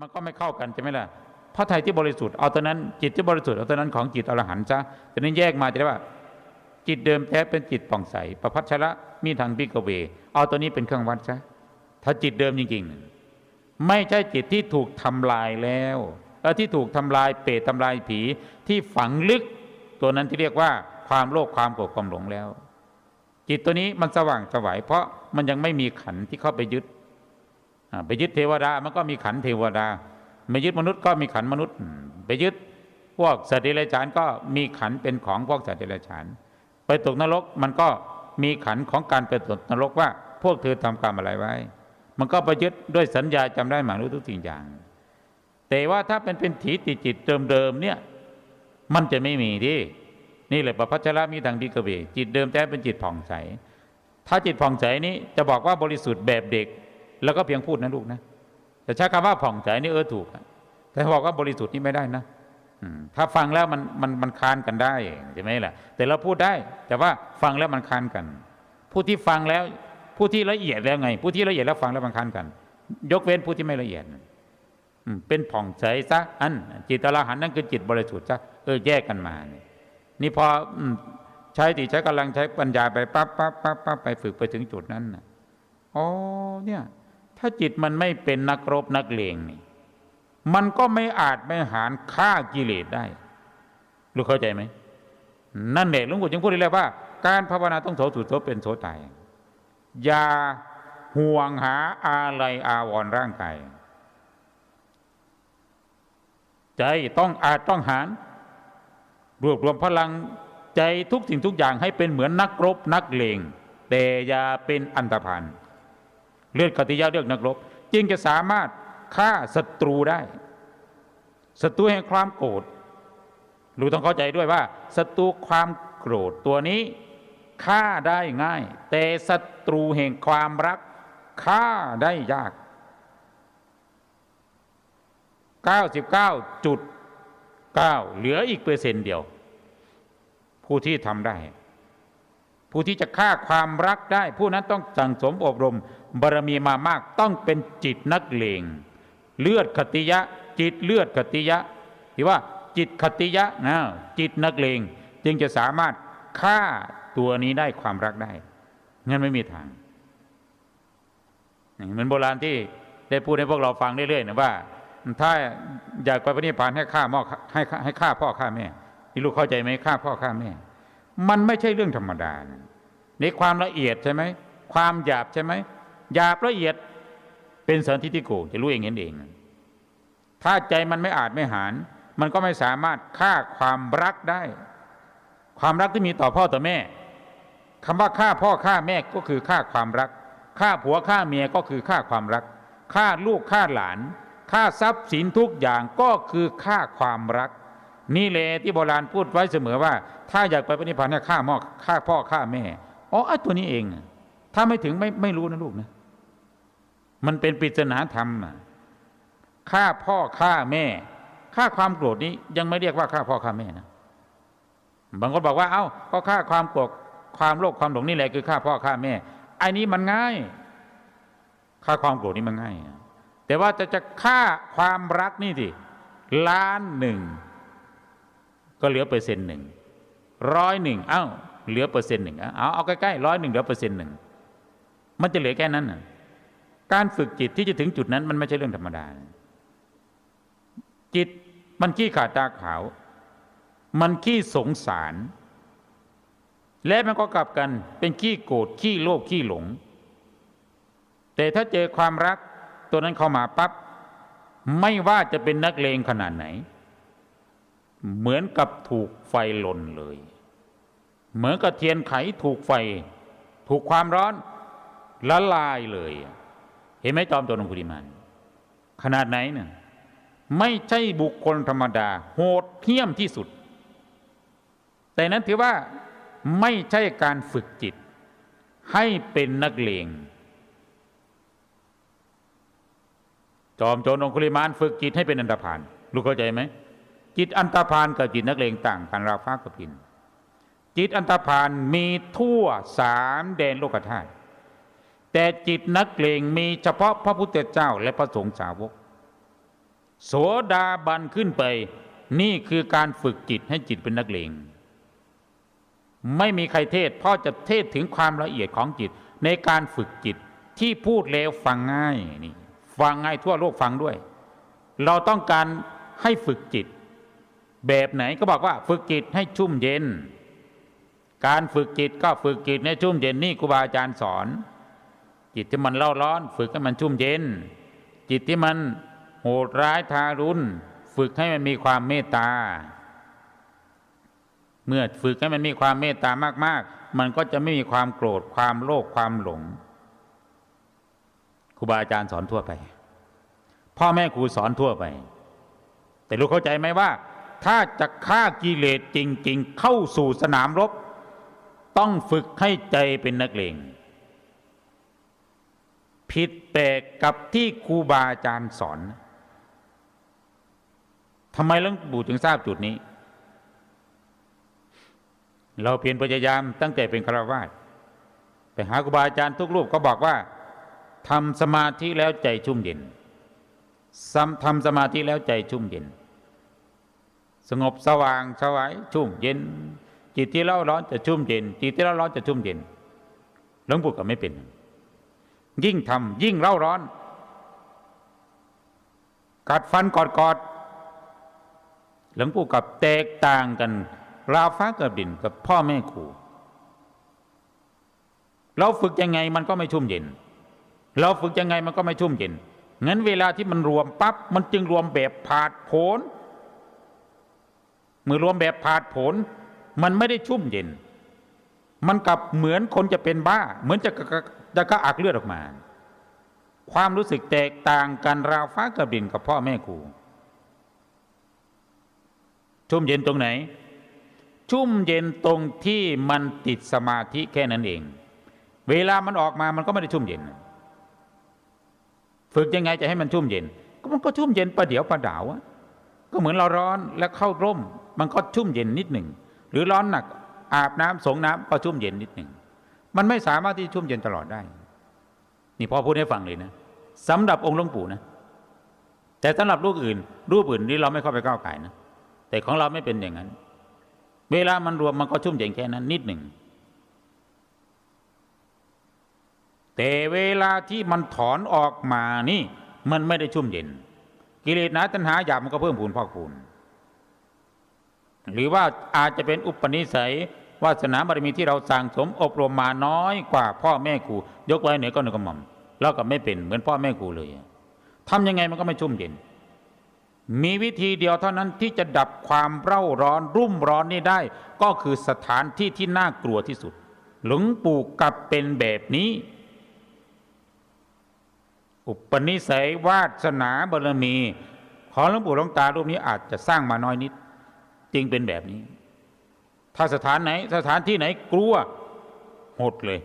มันก็ไม่เข้ากันใช่ไหมล่ะพระไทยที่บริสุทธิ์เอาตอนนั้นจิตที่บริสุทธิ์เอาตอนนั้นของจิตอรหันต์ซะตอนนี้แยกมาจะได้ว่า จิตเดิมแท้เป็นจิตป่องใสประพัชระมีทางบิกเว เอาตัวนี้เป็นเครื่องวัดซะถ้าจิตเดิมจริงๆ ไม่ใช่จิตที่ถูกทำลายแล้วแล้วที่ถูกทำลายเปรตทำลายผีที่ฝังลึก ตัวนั้นที่เรียกว่าความโลภความโกรธความหลงแล้ว จิตตัวนี้มันสว่างสวายเพราะมันยังไม่มีขันที่เข้าไปยึด ไปยึดเทวดามันก็มีขันเทวดาไม่ยึดมนุษย์ก็มีขันมนุษย์ ไปยึดพวกสัตว์เดรัจฉานก็มีขันเป็นของพวกสัตว์เดรัจฉาน ไปตกนรกมันก็มีขันของการไปตกนรกว่า พวกเธอทำกรรมอะไรไว้ มันก็ไปยึดด้วยสัญญาจำได้หมายรู้ทุกสิ่งอย่าง แต่ว่าถ้าเป็นเป็นถีติจิตเดิมๆเนี่ยมันจะไม่มีที่นี่แหละประพัชระมีทางดีกเวจิตเดิมแท้เป็นจิตผ่องใส ถ้าจิตผ่องใสนี้จะบอกว่าบริสุทธิ์แบบเด็ก แล้วก็เพียงพูดนะลูกนะ แต่ใช้คำว่าผ่องใสนี่เออถูก แต่บอกว่าบริสุทธิ์นี่ไม่ได้นะถ้าฟังแล้วมันมันมันคานกันได้ใช่ไหมล่ะ แต่เราพูดได้ แต่ว่าฟังแล้วมันคานกัน ผู้ที่ฟังแล้ว ผู้ที่ละเอียดแล้วไง ผู้ที่ละเอียดแล้วฟังแล้วมันคานกัน ยกเว้นผู้ที่ไม่ละเอียดเป็นผ่องใสซะอัน จิตอรหันนั่นคือจิตบริสุทธิ์ซะเออแยกกันมาเนี่ยนี่พอใช้ติใช้กำลังใช้ปัญญาไปปั๊บปั๊บปั๊บปั๊บไปฝึกไปถึงจุดนั้นนะอ๋อเนี่ย ถ้าจิตมันไม่เป็นนักรบนักเลงนี่ มันก็ไม่อาจไม่หารฆ่ากิเลสได้รู้เข้าใจไหมนั่นแหละหลวงปู่จึงพูดเลยว่า การภาวนาต้องโสสุดโสเป็นโสตายอย่าห่วงหาอะไรอาวรณ์ร่างกายใจต้องอาจต้องหาร รวบรวมพลังใจทุกสิ่งทุกอย่างให้เป็นเหมือนนักรบนักเลงแต่อย่าเป็นอันตรพาน เลือดกติยาเลือกนักรบ จึงจะสามารถฆ่าศัตรูได้ศัตรูแห่งความโกรธรู้ต้องเข้าใจด้วยว่าศัตรูความโกรธตัวนี้ฆ่าได้ง่าย แต่ศัตรูแห่งความรักฆ่าได้ยาก 99จุด9เหลืออีกเปอร์เซ็นต์เดียว ผู้ที่ทำได้ ผู้ที่จะฆ่าความรักได้ ผู้นั้นต้องสั่งสมอบรม บารมีมามากต้องเป็นจิตนักเลงเลือดขติยะ จิตเลือดขติยะที่ว่าจิตขติยะนะจิตนักเลง จึงจะสามารถฆ่าตัวนี้ได้ความรักได้งั้นไม่มีทางเหมือนโบราณที่ได้พูดให้พวกเราฟังเรื่อยๆนะว่า ถ้าอยากไปพระนิพพานให้ฆ่าพ่อให้ให้ฆ่าพ่อฆ่าแม่นี่ลูกเข้าใจไหมฆ่าพ่อฆ่าแม่ มันไม่ใช่เรื่องธรรมดานะในความละเอียดใช่ไหมความหยาบใช่ไหม หยาบละเอียดเป็นสันทิฏฐิโกจะรู้เองเห็นเอง ถ้าใจมันไม่อาจไม่หาร มันก็ไม่สามารถฆ่าความรักได้ ความรักที่มีต่อพ่อต่อแม่คำว่าฆ่าพ่อฆ่าแม่ก็คือฆ่าความรักฆ่าผัวฆ่าเมียก็คือฆ่าความรักฆ่าลูกฆ่าหลานฆ่าทรัพย์สินทุกอย่างก็คือฆ่าความรัก นี่เลยที่โบราณพูดไว้เสมอว่า ถ้าอยากไปปณิพพานเนี่ยฆ่าพ่อฆ่าพ่อฆ่าแม่อ๋อไอ้ตัวนี้เอง ถ้าไม่ถึงไม่ไม่รู้นะลูกนะ มันเป็นปริศนาธรรมฆ่าพ่อฆ่าแม่ฆ่าความโกรธนี้ยังไม่เรียกว่าฆ่าพ่อฆ่าแม่นะบางคนบอกว่าเอ้าก็ฆ่าความโกรธความโลภความหลงนี่แหละคือฆ่าพ่อฆ่าแม่ไอ้นี้มันง่ายฆ่าความโกรธนี่มันง่ายแต่ว่าจะจะฆ่าความรักนี่สิล้านหนึ่งก็เหลือเปอร์เซ็นต์หนึ่งร้อยหนึ่งเอ้าเหลือเปอร์เซ็นต์หนึ่งเอาเอาใกล้ๆร้อยหนึ่งเหลือเปอร์เซ็นต์หนึ่งมันจะเหลือแค่นั้นน่ะ การฝึกจิตที่จะถึงจุดนั้น มันไม่ใช่เรื่องธรรมดา จิตมันขี้ขาดตาขาว มันขี้สงสาร และมันก็กลับกันเป็นขี้โกรธขี้โลภขี้หลง แต่ถ้าเจอความรักตัวนั้นเข้ามาปับ๊บไม่ว่าจะเป็นนักเลงขนาดไหน เหมือนกับถูกไฟลนเลย เหมือนกับเทียนไขถูกไฟ ถูกความร้อนละลายเลย ห็นไหมจอมตัวหลวงพุทธิมานขนาดไหนเนี่ยไม่ใช่บุคคลธรรมดา โหดเหี้ยมที่สุด แต่นั้นถือว่าไม่ใช่การฝึกจิต ให้เป็นนักเลงจอมโจรองคุลิมานฝึกจิตให้เป็นอันตรพานรู้เข้าใจไหมจิตอันตรพานกับจิตนักเลงต่างกันราฟ้ากับพินจิตอันตรพานมีทั่วสามแดนโลกธาตุ แต่จิตนักเลงมีเฉพาะพระพุทธเจ้าและพระสงฆ์สาวก โสดาบันขึ้นไป นี่คือการฝึกจิตให้จิตเป็นนักเลง ไม่มีใครเทศพราะจะเทศถึงความละเอียดของจิต ในการฝึกจิตที่พูดแล้วฟังง่ายนี่ฟังง่ายทั่วโลกฟังด้วย เราต้องการให้ฝึกจิต แบบไหนก็บอกว่าฝึกจิตให้ชุ่มเย็น การฝึกจิตก็ฝึกจิตให้ชุ่มเย็นนี่ครูบาอาจารย์สอน จิตที่มันเล่าร้อน ฝึกให้มันชุ่มเย็น จิตที่มันโหดร้ายทารุณ ฝึกให้มันมีความเมตตา เมื่อฝึกให้มันมีความเมตตามาก ๆ มันก็จะไม่มีความโกรธความโลภความหลงครูบาอาจารย์สอนทั่วไป พ่อแม่ครูสอนทั่วไป แต่รู้เข้าใจไหมว่า ถ้าจะฆ่ากิเลสจริง ๆ เข้าสู่สนามรบ ต้องฝึกให้ใจเป็นนักเลง ผิดแปลกกับที่ครูบาอาจารย์สอนทำไมหลวงปู่ถึงทราบจุดนี้ เราเพียรพยายามตั้งแต่เป็นฆราวาสไปหาครูบาอาจารย์ทุกรูปก็บอกว่าทำสมาธิแล้วใจชุ่มเย็นทำสมาธิแล้วใจชุ่มเย็น สงบสว่างสวายชุ่มเย็น จิตที่เล่าร้อนจะชุ่มเย็น จิตที่เล่าร้อนจะชุ่มเย็นหลวงปู่ก็ไม่เป็น ยิ่งทำยิ่งเล่าร้อน กัดฟันกอดกอดหลวงปู่กับแตกต่างกัน ราวฟ้ากับดินกับพ่อแม่ครูเราฝึกยังไงมันก็ไม่ชุ่มเย็น เราฝึกยังไงมันก็ไม่ชุ่มเย็นงั้นเวลาที่มันรวมปั๊บมันจึงรวมแบบผาดโผนเมื่อรวมแบบผาดโผนมันไม่ได้ชุ่มเย็น มันกลับเหมือนคนจะเป็นบ้า เหมือนจะ กระจะกระอักเลือดออกมา ความรู้สึกแตกต่างกันราวฟ้ากับดินกับพ่อแม่ครูชุ่มเย็นตรงไหน ชุ่มเย็นตรงที่มันติดสมาธิแค่นั้นเอง เวลามันออกมามันก็ไม่ได้ชุ่มเย็น ฝึกยังไงจะให้มันชุ่มเย็น ก็มันก็ชุ่มเย็นประเดี๋ยวประดาวอะก็เหมือนเราร้อนแล้วเข้าร่ม มันก็ชุ่มเย็นนิดหนึ่ง หรือร้อนหนักอาบน้ำสงน้ำก็ชุ่มเย็นนิดหนึ่ง มันไม่สามารถที่ชุ่มเย็นตลอดได้ นี่พ่อพูดให้ฟังเลยนะสำหรับองค์หลวงปู่นะ แต่สำหรับรูปอื่น รูปอื่นนี่เราไม่เข้าไปก้าวไก่นะแต่ของเราไม่เป็นอย่างนั้น เวลามันรวมมันก็ชุ่มเย็นแค่นั้น นิดหนึ่ง แต่เวลาที่มันถอนออกมานี่ มันไม่ได้ชุ่มเย็น กิเลสหนาตัณหาหยาบมันก็เพิ่มพูนพอกพูนหรือว่าอาจจะเป็นอุปนิสัย วาสนาบารมีที่เราสั่งสมอบรมมาน้อยกว่าพ่อแม่ครูยกไว้เหนือก็หนึ่งกระหม่อมเราก็ไม่เป็นเหมือนพ่อแม่ครูเลยทำยังไงมันก็ไม่ชุ่มเย็น มีวิธีเดียวเท่านั้นที่จะดับความเร่าร้อนรุ่มร้อนนี่ได้ ก็คือสถานที่ที่น่ากลัวที่สุด หลวงปู่กลับเป็นแบบนี้ อุปนิสัยวาสนาบารมี ของหลวงปู่หลวงตารูปนี้อาจจะสร้างมาน้อยนิด จึงเป็นแบบนี้ ถ้าสถานไหน สถานที่ไหนกลัวหดเลย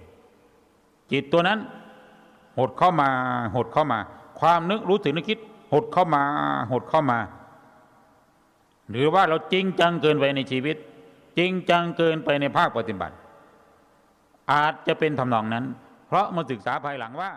จิตตัวนั้น หดเข้ามา หดเข้ามา ความนึกรู้สึกนึกคิด หดเข้ามา หดเข้ามา หรือว่าเราจริงจังเกินไปในชีวิต จริงจังเกินไปในภาคปฏิบัติ อาจจะเป็นทำนองนั้น เพราะมาศึกษาภายหลังว่า